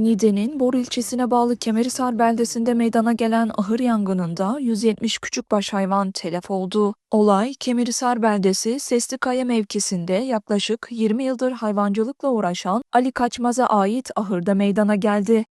Niğde'nin Bor ilçesine bağlı Kemerhisar beldesinde meydana gelen ahır yangınında 170 küçükbaş hayvan telef oldu. Olay Kemerhisar beldesi Seslikaya mevkisinde yaklaşık 20 yıldır hayvancılıkla uğraşan Ali Kaçmaz'a ait ahırda meydana geldi.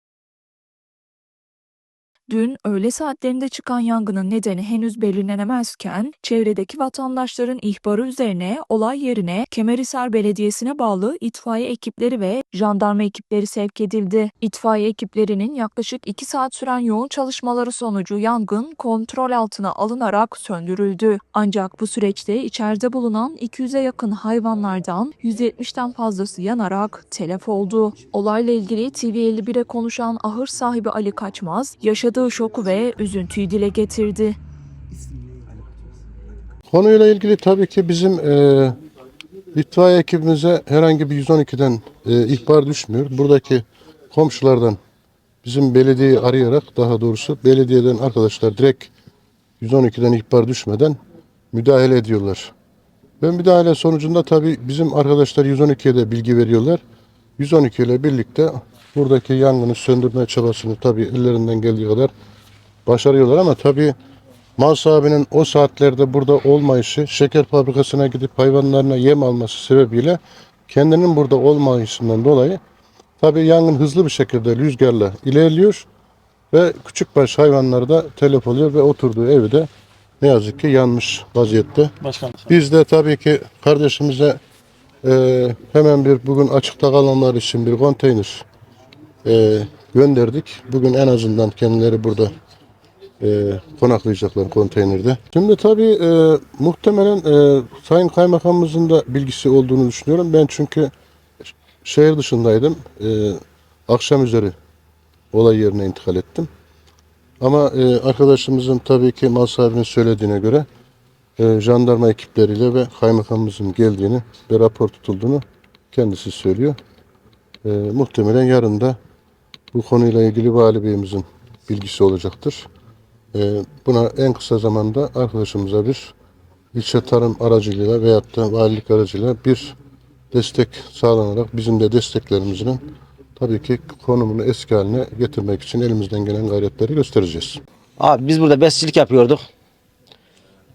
Dün öğle saatlerinde çıkan yangının nedeni henüz belirlenemezken, çevredeki vatandaşların ihbarı üzerine olay yerine Kemerhisar Belediyesi'ne bağlı itfaiye ekipleri ve jandarma ekipleri sevk edildi. İtfaiye ekiplerinin yaklaşık 2 saat süren yoğun çalışmaları sonucu yangın kontrol altına alınarak söndürüldü. Ancak bu süreçte içeride bulunan 200'e yakın hayvanlardan 170'ten fazlası yanarak telef oldu. Olayla ilgili TV51'e konuşan ahır sahibi Ali Kaçmaz, yaşadığı şoku ve üzüntüyü dile getirdi. Konuyla ilgili tabii ki bizim e, itfaiye ekibimize herhangi bir 112'den e, ihbar düşmüyor. Buradaki komşulardan bizim belediyeyi arayarak daha doğrusu belediyeden arkadaşlar direkt 112'den ihbar düşmeden müdahale ediyorlar. Ve müdahale sonucunda tabii bizim arkadaşlar 112'ye de bilgi veriyorlar. 112 ile birlikte buradaki yangını söndürme çabasını tabii ellerinden geldiği kadar başarıyorlar ama tabii Mal sahibinin o saatlerde burada olmayışı, şeker fabrikasına gidip hayvanlarına yem alması sebebiyle kendinin burada olmayışından dolayı tabii yangın hızlı bir şekilde rüzgarla ilerliyor ve küçükbaş hayvanlar da telef oluyor ve oturduğu evi de ne yazık ki yanmış vaziyette. Başkan. Biz de tabii ki kardeşimize e, hemen bir bugün açıkta kalanlar için bir konteyner e, gönderdik. Bugün en azından kendileri burada e, konaklayacaklar konteynerde. Şimdi tabii e, muhtemelen e, Sayın Kaymakamımızın da bilgisi olduğunu düşünüyorum. Ben çünkü şehir dışındaydım. E, akşam üzeri olay yerine intikal ettim. Ama e, arkadaşımızın tabii ki mal sahibinin söylediğine göre e, jandarma ekipleriyle ve kaymakamımızın geldiğini ve rapor tutulduğunu kendisi söylüyor. E, muhtemelen yarın da bu konuyla ilgili vali beyimizin bilgisi olacaktır. E, buna en kısa zamanda arkadaşımıza bir ilçe tarım aracılığıyla veyahut da valilik aracılığıyla bir destek sağlanarak bizim de desteklerimizin tabii ki konumunu eski haline getirmek için elimizden gelen gayretleri göstereceğiz. Abi biz burada besicilik yapıyorduk.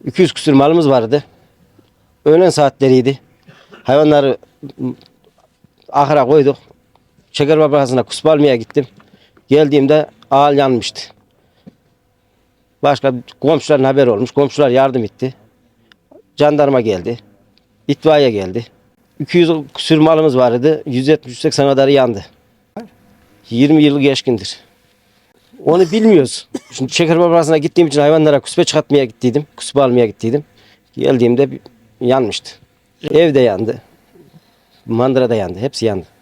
200 küsür malımız vardı. Öğlen saatleriydi. Hayvanları ahıra koyduk. Şeker fabrikasına kuspa almaya gittim. Geldiğimde ağal yanmıştı. Başka komşuların haber olmuş. Komşular yardım etti. Jandarma geldi. İtfaiye geldi. 200 küsür malımız vardı. 170-180 kadarı yandı. 20 yıl geçkindir. Onu bilmiyoruz. Şimdi şeker fabrikasına gittiğim için hayvanlara kuspe çıkartmaya gittiydim. Kuspe almaya gittiydim. Geldiğimde yanmıştı. Ev de yandı. Mandıra da yandı. Hepsi yandı.